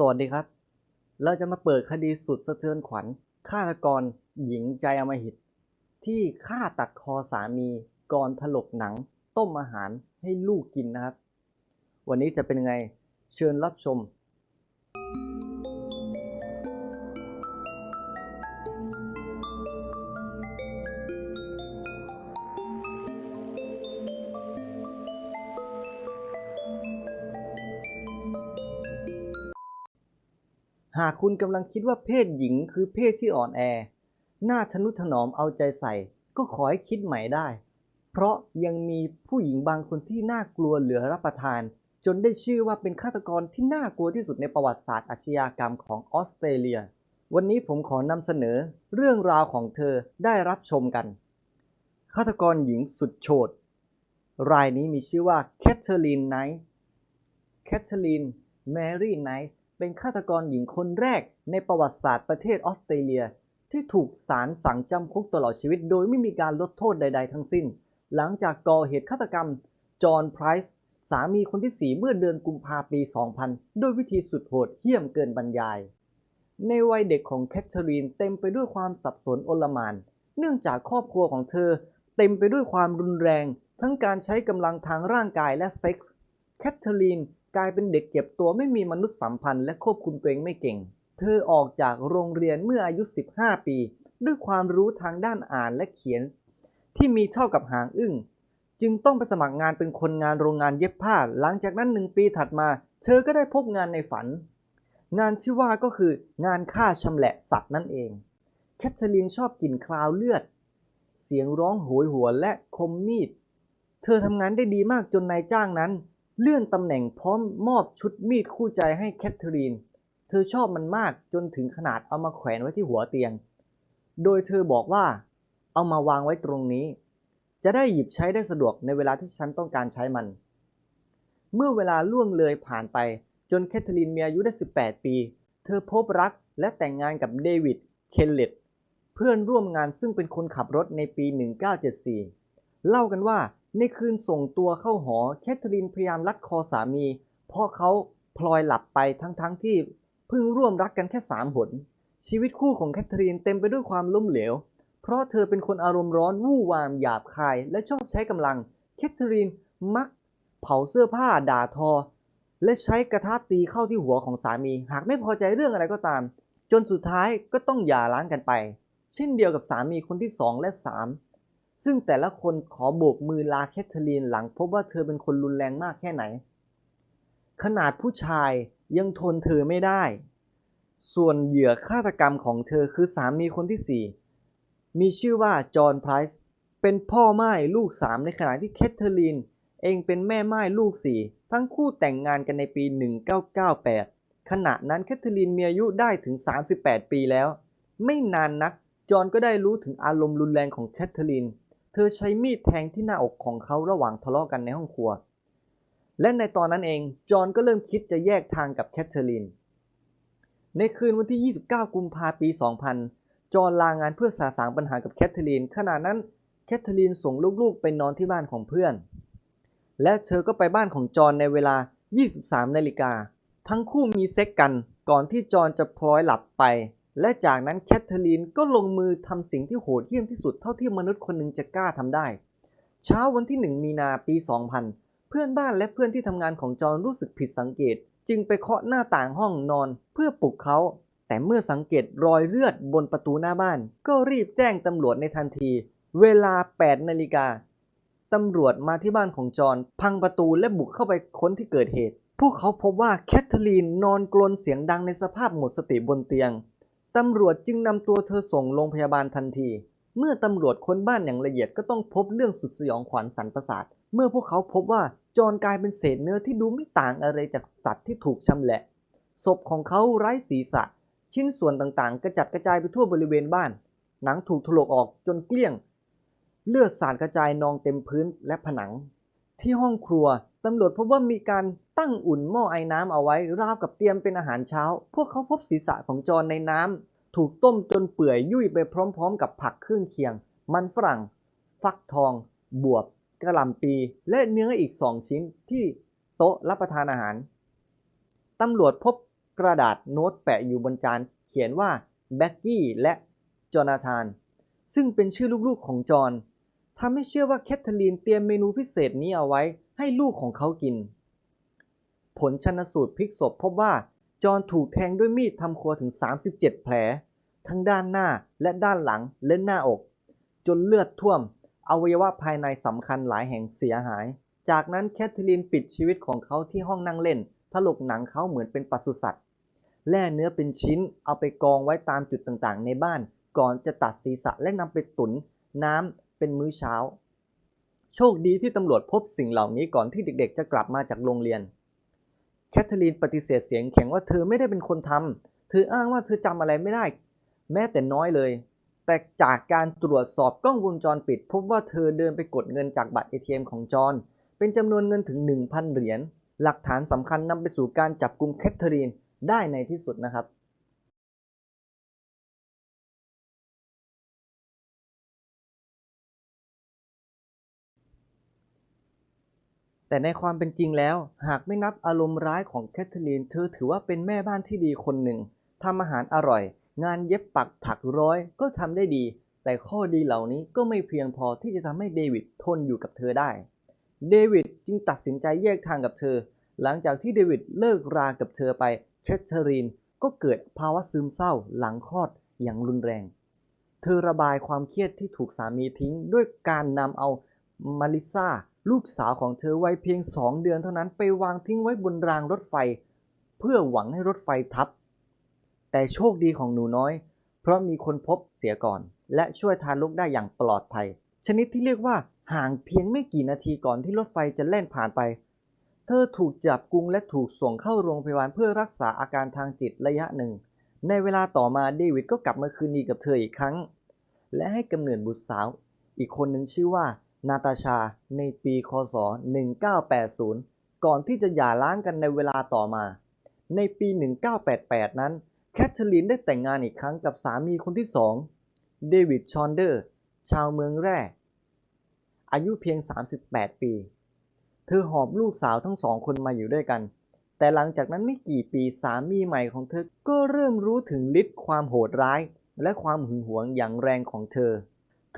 สวัสดีครับ เราจะมาเปิดคดีสุดสะเทือนขวัญฆาตกรหญิงใจอมหิต ที่ฆ่าตัดคอสามีก่อนถลกหนัง ต้มอาหารให้ลูกกินนะครับ วันนี้จะเป็นไงเชิญรับชม หากคุณกำลังคิดว่าเพศหญิงคือเพศที่อ่อนแอ หน้าทนุถนอมเอาใจใส่ ก็ขอให้คิดใหม่ได้ เพราะยังมีผู้หญิงบางคนที่น่ากลัวเหลือรับประทาน จนได้ชื่อว่าเป็นฆาตกรที่น่ากลัวที่สุดในประวัติศาสตร์อาชญากรรมของออสเตรเลีย วันนี้ผมขอนำเสนอเรื่องราวของเธอได้รับชมกัน ฆาตกรหญิงสุดโฉดรายนี้มีชื่อว่าแคทเธอรีนไนท์แคทเธอรีนแมรี่ไนท์ เป็นฆาตกรหญิงคนแรกในประวัติศาสตร์ประเทศออสเตรเลีย ที่ถูกศาลสั่งจำคุกตลอดชีวิต โดยไม่มีการลดโทษใด ๆ ทั้งสิ้น หลังจากก่อเหตุฆาตกรรม จอห์นไพรส์สามีคนที่ 4 เมื่อเดือนกุมภาพันธ์ปี 2000 ด้วยวิธีสุดโหดเหี้ยมเกินบรรยาย ในวัยเด็กของแคทเธอรีนเต็มไปด้วยความสับสนโอลมาน เนื่องจากครอบครัวของเธอ เต็มไปด้วยความรุนแรง ทั้งการใช้กำลังทางร่างกายและเซ็กส์แคทเธอรีน กลายเป็นเด็กเก็บตัวไม่มีมนุษยสัมพันธ์และควบคุมตัวเองไม่เก่ง เธอออกจากโรงเรียนเมื่ออายุ 15 ปี ด้วยความรู้ทางด้านอ่านและเขียน ที่มีเท่ากับหางอึ้งจึงต้องไปสมัครงานเป็นคนงานโรงงานเย็บผ้า หลังจากนั้นหนึ่งปีถัดมา เธอก็ได้พบงานในฝัน งานที่ว่าก็คืองานฆ่าชำแหละสัตว์นั่นเอง แคทเธอรีนชอบกลิ่นคราวเลือด เสียงร้องโหยหวนและคมมีด เธอทำงานได้ดีมากจนนายจ้างนั้น เลื่อนตำแหน่งพร้อมมอบชุดมีดคู่ใจให้แคทเธอรีน เธอชอบมันมากจนถึงขนาดเอามาแขวนไว้ที่หัวเตียง โดยเธอบอกว่า เอามาวางไว้ตรงนี้ จะได้หยิบใช้ได้สะดวกในเวลาที่ฉันต้องการใช้มัน เมื่อเวลาล่วงเลยผ่านไปจนแคทเธอรีนมีอายุได้ 18 ปี เธอพบรักและแต่งงานกับเดวิด เคนเลตเพื่อนร่วมงานซึ่งเป็นคนขับรถในปี 1974 เล่ากันว่า ในคืนส่งตัวเข้าหอ แคทเธอรีนพยายามลัดคอสามี เพราะเขาพลอยหลับไปทั้งๆทที่เพิ่งร่วมรักกันแค่สามหน ชีวิตคู่ของแคทเธอรีนเต็มไปด้วยความล้มเหลว เพราะเธอเป็นคนอารมณ์ร้อนวู่วามหยาบคาย และชอบใช้กำลัง แคทเธอรีนมักเผาเสื้อผ้าด่าทอ และใช้กระทะตีเข้าที่หัวของสามี หากไม่พอใจเรื่องอะไรก็ตาม จนสุดท้ายก็ต้องหย่าร้างกันไป เช่นเดียวกับสามีคนที่สองและสาม ซึ่งแต่ละคนขอโบกมือลาแคทเธอรีนหลังพบว่าเธอเป็นคนรุนแรงมากแค่ไหน ขนาดผู้ชายยังทนเธอไม่ได้ ส่วนเหยื่อฆาตกรรมของเธอคือสามีคนที่สี่มีชื่อว่าจอห์นไพรส์เป็นพ่อไม้ลูกสามในขณะที่แคทเธอรีนเองเป็นแม่ไม้ลูกสี่ทั้งคู่แต่งงานกันในปี 1998 ขณะนั้นแคทเธอรีนมีอายุได้ถึง 38 ปีแล้ว ไม่นานนัก จอห์นก็ได้รู้ถึงอารมณ์รุนแรงของแคทเธอรีน เธอใช้มีดแทงที่หน้าอกของเขาระหว่างทะเลาะกันในห้องครัว และในตอนนั้นเอง จอห์นก็เริ่มคิดจะแยกทางกับแคทเธอรีน ในคืนวันที่ 29 กุมภาพันธ์ปี 2000 จอห์นลางานเพื่อสาสางปัญหากับแคทเธอรีนขณะนั้นแคทเธอรีนส่งลูกๆไปนอนที่บ้านของเพื่อน และเธอก็ไปบ้านของจอห์นในเวลา 23 นาฬิกา ทั้งคู่มีเซ็กกันก่อนที่จอห์นจะพลอยหลับไป และจากนั้นแคทเธอรีนก็ลงมือทำสิ่งที่โหดเหี้ยมที่สุดเท่าที่มนุษย์คนหนึ่งจะกล้าทำได้ เช้าวันที่ 1 มีนาปี 2000 เพื่อนบ้านและเพื่อนที่ทำงานของจอห์นรู้สึกผิดสังเกต จึงไปเคาะหน้าต่างห้องนอนเพื่อปลุกเขา แต่เมื่อสังเกตรอยเลือดบนประตูหน้าบ้าน ก็รีบแจ้งตำรวจในทันที เวลา 8 นาฬิกาตำรวจมาที่บ้านของจอห์นพังประตูและบุกเข้าไปค้นที่เกิดเหตุ พวกเขาพบว่าแคทเธอรีนนอนกรนเสียงดังในสภาพหมดสติบนเตียง ตำรวจจึงนำตัวเธอส่งโรงพยาบาลทันที เมื่อตำรวจค้นบ้านอย่างละเอียดก็ต้องพบเรื่องสุดสยองขวัญสันประสาท เมื่อพวกเขาพบว่าจอนกลายเป็นเศษเนื้อที่ดูไม่ต่างอะไรจากสัตว์ที่ถูกชำแหละ ศพของเขาไร้ศีรษะ ชิ้นส่วนต่างๆ กระจัดกระจายไปทั่วบริเวณบ้าน หนังถูกถลกออกจนเกลี้ยง เลือดสาดกระจายนองเต็มพื้นและผนัง ที่ห้องครัวตำรวจพบว่ามีการตั้งอุ่นหม้อไอ้น้ำเอาไว้ ราวกับเตรียมเป็นอาหารเช้า พวกเขาพบศีรษะของจอห์นในน้ำถูกต้มจนเปื่อยยุ่ยไปพร้อม ๆ กับผักเครื่องเคียง มันฝรั่ง ฟักทอง บวบกระหล่ำปี และเนื้ออีกสองชิ้นที่โต๊ะรับประทานอาหารตำรวจพบกระดาษโน้ตแปะอยู่บนจาน เขียนว่าแบ็กกี้และจอนาธาน ซึ่งเป็นชื่อลูกๆของจอห์น ทำให้เชื่อว่าแคทเธอรีนเตรียมเมนูพิเศษนี้เอาไว้ให้ลูกของเขากิน ผลชันสูตรพลิกศพพบว่า จอห์นถูกแทงด้วยมีดทำครัวถึง 37 แผล ทั้งด้านหน้าและด้านหลังและหน้าอก จนเลือดท่วม อวัยวะภายในสำคัญหลายแห่งเสียหาย จากนั้นแคทเธอรีนปิดชีวิตของเขาที่ห้องนั่งเล่นถลกหนังเขาเหมือนเป็นปศุสัตว์แล่เนื้อเป็นชิ้นเอาไปกองไว้ตามจุดต่างๆ ในบ้าน ก่อนจะตัดศีรษะและนำไปตุนน้ำ เป็นมื้อเช้า โชคดีที่ตำรวจพบสิ่งเหล่านี้ก่อนที่เด็กๆ จะกลับมาจากโรงเรียน แคทเธอรีนปฏิเสธเสียงแข็งว่าเธอไม่ได้เป็นคนทำเธออ้างว่าเธอจำอะไรไม่ได้ แม้แต่น้อยเลย แต่จากการตรวจสอบกล้องวงจรปิด พบว่าเธอเดินไปกดเงินจากบัตร ATM ของจอห์นเป็นจำนวนเงินถึง 1,000 เหรียญหลักฐานสำคัญนำไปสู่การจับกลุ่มแคทเธอรีนได้ในที่สุดนะครับ แต่ในความเป็นจริงแล้ว หากไม่นับอารมณ์ร้ายของแคทเธอรีน เธอถือว่าเป็นแม่บ้านที่ดีคนหนึ่งทำอาหารอร่อย งานเย็บปักถักร้อยก็ทำได้ดี แต่ข้อดีเหล่านี้ก็ไม่เพียงพอที่จะทำให้เดวิดทนอยู่กับเธอได้ เดวิดจึงตัดสินใจแยกทางกับเธอ หลังจากที่เดวิดเลิกรากับเธอไปแคทเธอรีนก็เกิดภาวะซึมเศร้าหลังคลอดอย่างรุนแรง เธอระบายความเครียดที่ถูกสามีทิ้งด้วยการนำเอามาริซา ลูกสาวของเธอวัยเพียงสองเดือนเท่านั้นไปวางทิ้งไว้บนรางรถไฟ เพื่อหวังให้รถไฟทับ แต่โชคดีของหนูน้อย เพราะมีคนพบเสียก่อน และช่วยทารกได้อย่างปลอดภัย ชนิดที่เรียกว่าห่างเพียงไม่กี่นาทีก่อนที่รถไฟจะแล่นผ่านไป เธอถูกจับกุมและถูกส่งเข้าโรงพยาบาลเพื่อรักษาอาการทางจิตระยะหนึ่ง ในเวลาต่อมาเดวิดก็กลับมาคืนดีกับเธออีกครั้ง และให้กำเนิดบุตรสาว อีกคนหนึ่งชื่อว่า นาตาชาในปีคศ 1980 ก่อนที่จะหย่าร้างกันในเวลาต่อมา ในปี 1988 นั้น แคทเธอรีนได้แต่งงานอีกครั้งกับสามีคนที่สองเดวิดชอนเดอร์ ชาวเมืองแร่ อายุเพียง 38 ปี เธอหอบลูกสาวทั้งสองคนมาอยู่ด้วยกัน แต่หลังจากนั้นไม่กี่ปีสามีใหม่ของเธอก็เริ่มรู้ถึงฤทธิ์ความโหดร้าย และความหึงหวงอย่างแรงของเธอ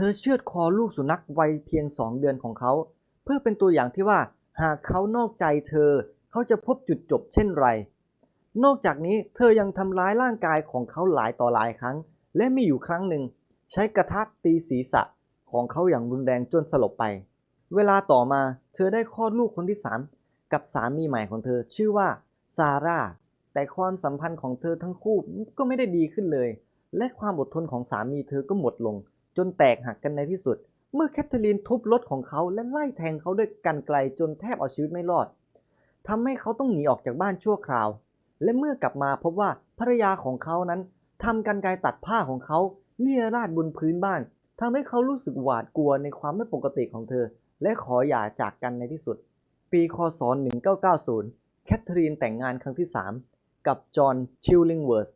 เธอเชือดคอลูกสุนัขวัยเพียงสองเดือนของเขา เพื่อเป็นตัวอย่างที่ว่าหากเขานอกใจเธอ เขาจะพบจุดจบเช่นไร นอกจากนี้เธอยังทำร้ายร่างกายของเขาหลายต่อหลายครั้ง และมีอยู่ครั้งหนึ่ง ใช้กระทะตีศีรษะของเขาอย่างรุนแรงจนสลบไป เวลาต่อมาเธอได้คลอดลูกคนที่สามกับสามีใหม่ของเธอชื่อว่าซาร่าแต่ความสัมพันธ์ของเธอทั้งคู่ก็ไม่ได้ดีขึ้นเลย และความอดทนของสามีเธอก็หมดลง จนแตกหักกันในที่สุด เมื่อแคทเธอรีนทุบรถของเขาและไล่แทงเขาด้วยกันไกลจนแทบเอาชีวิตไม่รอดทำให้เขาต้องหนีออกจากบ้านชั่วคราว และเมื่อกลับมาพบว่าภรรยาของเขานั้นทำกันไกรตัดผ้าของเขาเลี่ยราดบนพื้นบ้านทำให้เขารู้สึกหวาดกลัวในความไม่ปกติของเธอ และขอหย่าจากกันในที่สุด ปีคศ 1990 แคทเธอรีนแต่งงานครั้งที่ 3 กับจอห์นชิลลิงเวิร์ส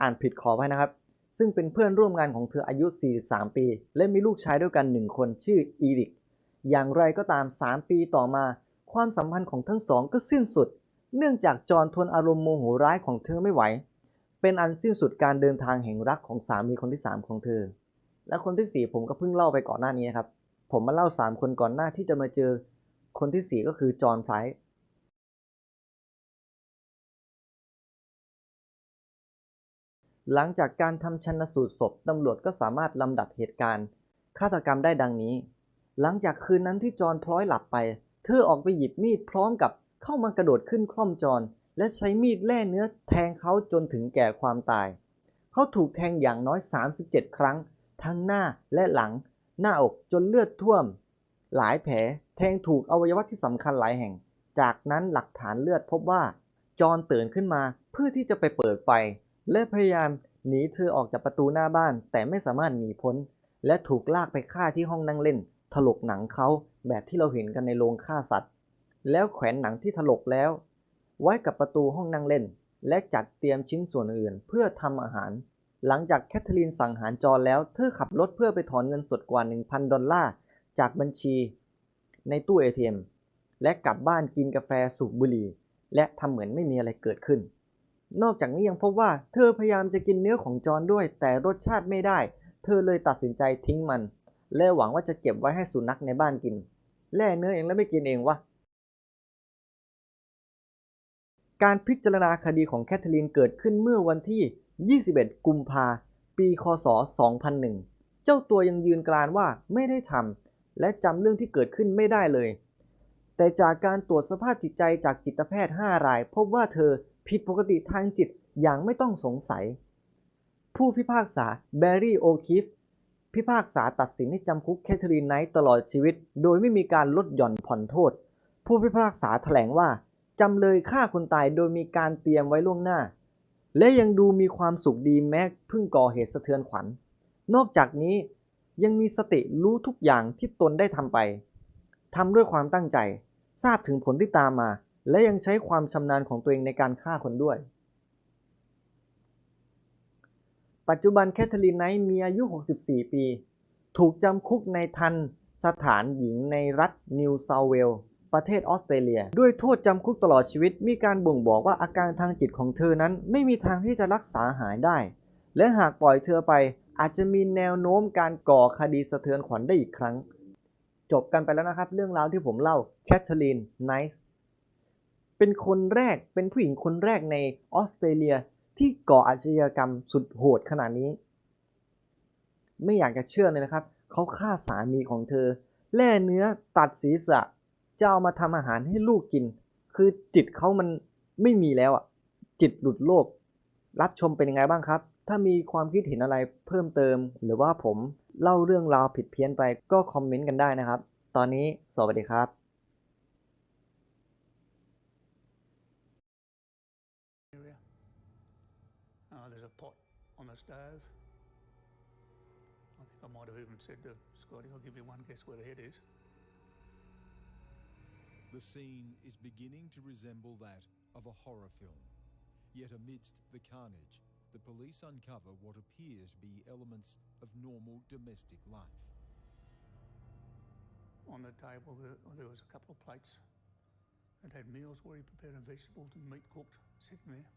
อ่านผิดขอไว้นะครับ ซึ่งเป็นเพื่อนร่วมงานของเธออายุ 43 ปี และมีลูกชายด้วยกันหนึ่งคนชื่ออีริก อย่างไรก็ตาม 3 ปีต่อมา ความสัมพันธ์ของทั้งสองก็สิ้นสุด เนื่องจากจอห์นทนอารมณ์โมโหร้ายของเธอไม่ไหว เป็นอันสิ้นสุดการเดินทางแห่งรักของสามีคนที่ 3 ของเธอ และคนที่ 4 ผมก็เพิ่งเล่าไปก่อนหน้านี้นะครับ ผมมาเล่า 3 คนก่อนหน้าที่จะมาเจอ คนที่ 4 ก็คือจอห์นไพร หลังจากการทำชันสูตรศพตำรวจก็สามารถลำดับเหตุการณ์ฆาตกรรมได้ดังนี้ หลังจากคืนนั้นที่จอนพลอยหลับไป เธอออกไปหยิบมีดพร้อมกับเข้ามากระโดดขึ้นคล่อมจอนและใช้มีดแล่เนื้อแทงเขาจนถึงแก่ความตาย เขาถูกแทงอย่างน้อย 37 ครั้ง ทั้งหน้าและหลัง หน้าอกจนเลือดท่วม หลายแผลแทงถูกอวัยวะที่สำคัญหลายแห่ง จากนั้นหลักฐานเลือดพบว่าจอนตื่นขึ้นมาเพื่อที่จะไปเปิดไฟ และพยายามหนีเธอออกจากประตูหน้าบ้าน แต่ไม่สามารถหนีพ้น และถูกลากไปฆ่าที่ห้องนั่งเล่น ถลกหนังเขาแบบที่เราเห็นกันในโรงฆ่าสัตว์ แล้วแขวนหนังที่ถลกแล้ว ไว้กับประตูห้องนั่งเล่น และจัดเตรียมชิ้นส่วนอื่นเพื่อทำอาหาร หลังจากแคทเธอรีนสังหารจอห์นแล้วเธอขับรถเพื่อไปถอนเงินสดกว่า 1,000 ดอลลาร์จากบัญชี ในตู้ ATM และกลับบ้านกินกาแฟสูบบุหรี่และทำเหมือนไม่มีอะไรเกิดขึ้น นอกจากนี้ยังพบว่าเธอพยายามจะกินเนื้อของจอนด้วย แต่รสชาติไม่ได้ เธอเลยตัดสินใจทิ้งมัน และหวังว่าจะเก็บไว้ให้สุนัขในบ้านกิน แล่เนื้อเองแล้วไม่กินเองวะการพิจารณาคดีของแคทเธอรีนเกิดขึ้นเมื่อวันที่ 21 กุมภาปีคศ 2001 เจ้าตัวยังยืนกรานว่าไม่ได้ทำและจำเรื่องที่เกิดขึ้นไม่ได้เลย แต่จากการตรวจสภาพจิตใจจากจิตแพทย์ 5 ราย พบว่าเธอ ผิดปกติทางจิตอย่างไม่ต้องสงสัย ผู้พิพากษาแบร์รี่โอคิฟพิพากษาตัดสินให้จำคุกแคทเธอรีนไนท์ตลอดชีวิต โดยไม่มีการลดหย่อนผ่อนโทษ ผู้พิพากษาแถลงว่า จำเลยฆ่าคนตายโดยมีการเตรียมไว้ล่วงหน้า และยังดูมีความสุขดีแม้เพิ่งก่อเหตุสะเทือนขวัญ นอกจากนี้ยังมีสติรู้ทุกอย่างที่ตนได้ทำไปทำด้วยความตั้งใจ ทราบถึงผลที่ตามมา และยังใช้ความชำนาญของตัวเองในการฆ่าคนด้วย ปัจจุบันแคทเธอรีนไนท์มีอายุ 64 ปี ถูกจำคุกในทันสถานหญิงในรัฐนิวเซาเวลส์ประเทศออสเตรเลีย ด้วยโทษจำคุกตลอดชีวิต มีการบ่งบอกว่าอาการทางจิตของเธอนั้นไม่มีทางที่จะรักษาหายได้ และหากปล่อยเธอไปอาจจะมีแนวโน้มการก่อคดีสะเทือนขวัญได้อีกครั้ง จบกันไปแล้วนะครับ เรื่องราวที่ผมเล่าแคทเธอรีนไนท์ เป็นคนแรกเป็นผู้หญิงคนแรกในออสเตรเลียที่ก่ออาชญากรรมสุดโหดขนาดนี้ ไม่อยากจะเชื่อเลยนะครับ เขาฆ่าสามีของเธอ แล่เนื้อตัดศีรษะจะเอามาทำอาหารให้ลูกกิน คือจิตเขามันไม่มีแล้วอะ จิตหลุดโลก รับชมเป็นยังไงบ้างครับ ถ้ามีความคิดเห็นอะไรเพิ่มเติม หรือว่าผมเล่าเรื่องราวผิดเพี้ยนไปก็คอมเมนต์กันได้นะครับ ตอนนี้สวัสดีครับ on the stove. I think I might have even said to Scotty, I'll give you one guess where the head is. The scene is beginning to resemble that of a horror film. Yet amidst the carnage, the police uncover what appears to be elements of normal domestic life. On the table, there, was a couple of plates that had meals where he prepared and vegetables and meat cooked sitting there.